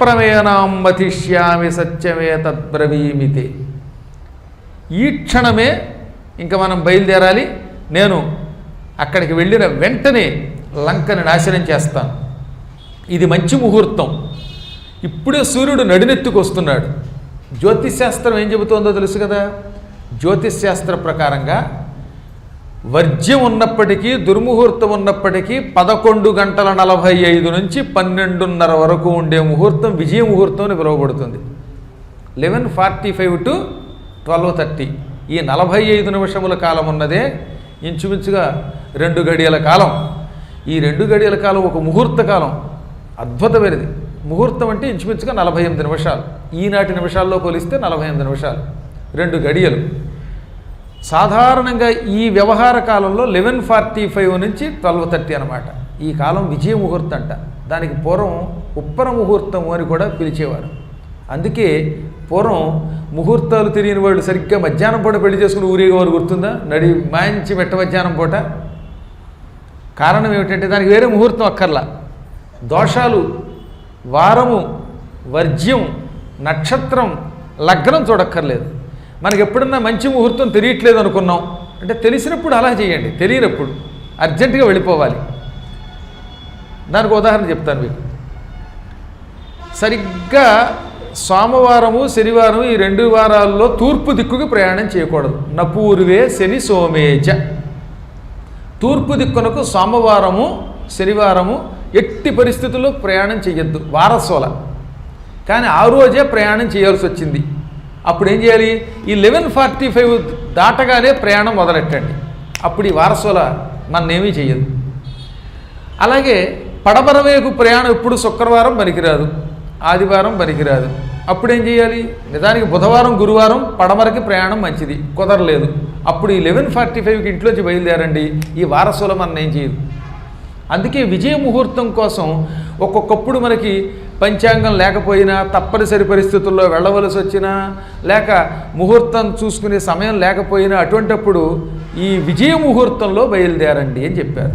ప్రమేణాం వధిష్యామి సత్యమే తద్బ్రవీమితే. ఈ క్షణమే ఇంకా మనం బయలుదేరాలి. నేను అక్కడికి వెళ్ళిన వెంటనే లంకని నాశనం చేస్తాను. ఇది మంచి ముహూర్తం. ఇప్పుడే సూర్యుడు నడినెత్తుకు వస్తున్నాడు జ్యోతిశాస్త్రం ఏం చెబుతోందో తెలుసు కదా? జ్యోతిశాస్త్ర ప్రకారంగా వర్జ్యం ఉన్నప్పటికీ దుర్ముహూర్తం ఉన్నప్పటికీ పదకొండు గంటల నలభై ఐదు నుంచి పన్నెండున్నర వరకు ఉండే ముహూర్తం విజయ ముహూర్తం అని పిలువబడుతుంది. Eleven forty five to twelve thirty. ఈ నలభై ఐదు నిమిషముల కాలం ఉన్నదే ఇంచుమించుగా రెండు గడియల కాలం. ఈ రెండు గడియల కాలం ఒక ముహూర్త కాలం. అద్భుతమైనది. ముహూర్తం అంటే ఇంచుమించుగా నలభై ఎనిమిది నిమిషాలు. ఈనాటి నిమిషాల్లో పోలిస్తే నలభై ఎనిమిది నిమిషాలు. రెండు గడియలు. సాధారణంగా ఈ వ్యవహార కాలంలో లెవెన్ ఫార్టీ ఫైవ్ నుంచి ట్వెల్వ్ థర్టీ అనమాట ఈ కాలం విజయ ముహూర్తం అంట దానికి పూర్వం ఉప్పర ముహూర్తం అని కూడా పిలిచేవారు. అందుకే పూర్వం ముహూర్తాలు తెలియని వాళ్ళు సరిగ్గా మధ్యాహ్నం పూట పెళ్ళి చేసుకుని ఊరేగేవారు గుర్తుందా? నడి మంచి మెట్ట మధ్యాహ్నం పూట. కారణం ఏమిటంటే దానికి వేరే ముహూర్తం అక్కర్లా. దోషాలు వారము వర్జ్యం నక్షత్రం లగ్నం చూడక్కర్లేదు. మనకి ఎప్పుడన్నా మంచి ముహూర్తం తెలియట్లేదు అనుకున్నాం. అంటే తెలిసినప్పుడు అలా చేయండి తెలియనప్పుడు అర్జెంటుగా వెళ్ళిపోవాలి. దానికి ఉదాహరణ చెప్తాను మీకు. సరిగ్గా సోమవారము శనివారం ఈ రెండు వారాల్లో తూర్పు దిక్కుకి ప్రయాణం చేయకూడదు. నపూర్వే శని సోమేజ. తూర్పు దిక్కునకు సోమవారము శనివారము ఎట్టి పరిస్థితుల్లో ప్రయాణం చేయొద్దు వారసోల. కానీ ఆ రోజే ప్రయాణం చేయాల్సి వచ్చింది. అప్పుడు ఏం చేయాలి? ఈ లెవెన్ ఫార్టీ ఫైవ్ దాటగానే ప్రయాణం మొదలెట్టండి. అప్పుడు ఈ వారసుల మన్నేమీ చేయదు అలాగే పడమరవేకు ప్రయాణం ఎప్పుడు శుక్రవారం పనికిరాదు ఆదివారం పనికిరాదు. అప్పుడేం చేయాలి? నిజానికి బుధవారం గురువారం పడమరకి ప్రయాణం మంచిది కుదరలేదు. అప్పుడు ఈ లెవెన్ ఫార్టీ ఫైవ్కి ఇంట్లోంచి బయలుదేరండి ఈ వారసుల మన ఏం చేయదు అందుకే విజయ ముహూర్తం కోసం ఒక్కొక్కప్పుడు మనకి పంచాంగం లేకపోయినా తప్పనిసరి పరిస్థితుల్లో వెళ్ళవలసి వచ్చినా లేక ముహూర్తం చూసుకునే సమయం లేకపోయినా అటువంటప్పుడు ఈ విజయ ముహూర్తంలో బయలుదేరండి అని చెప్పారు.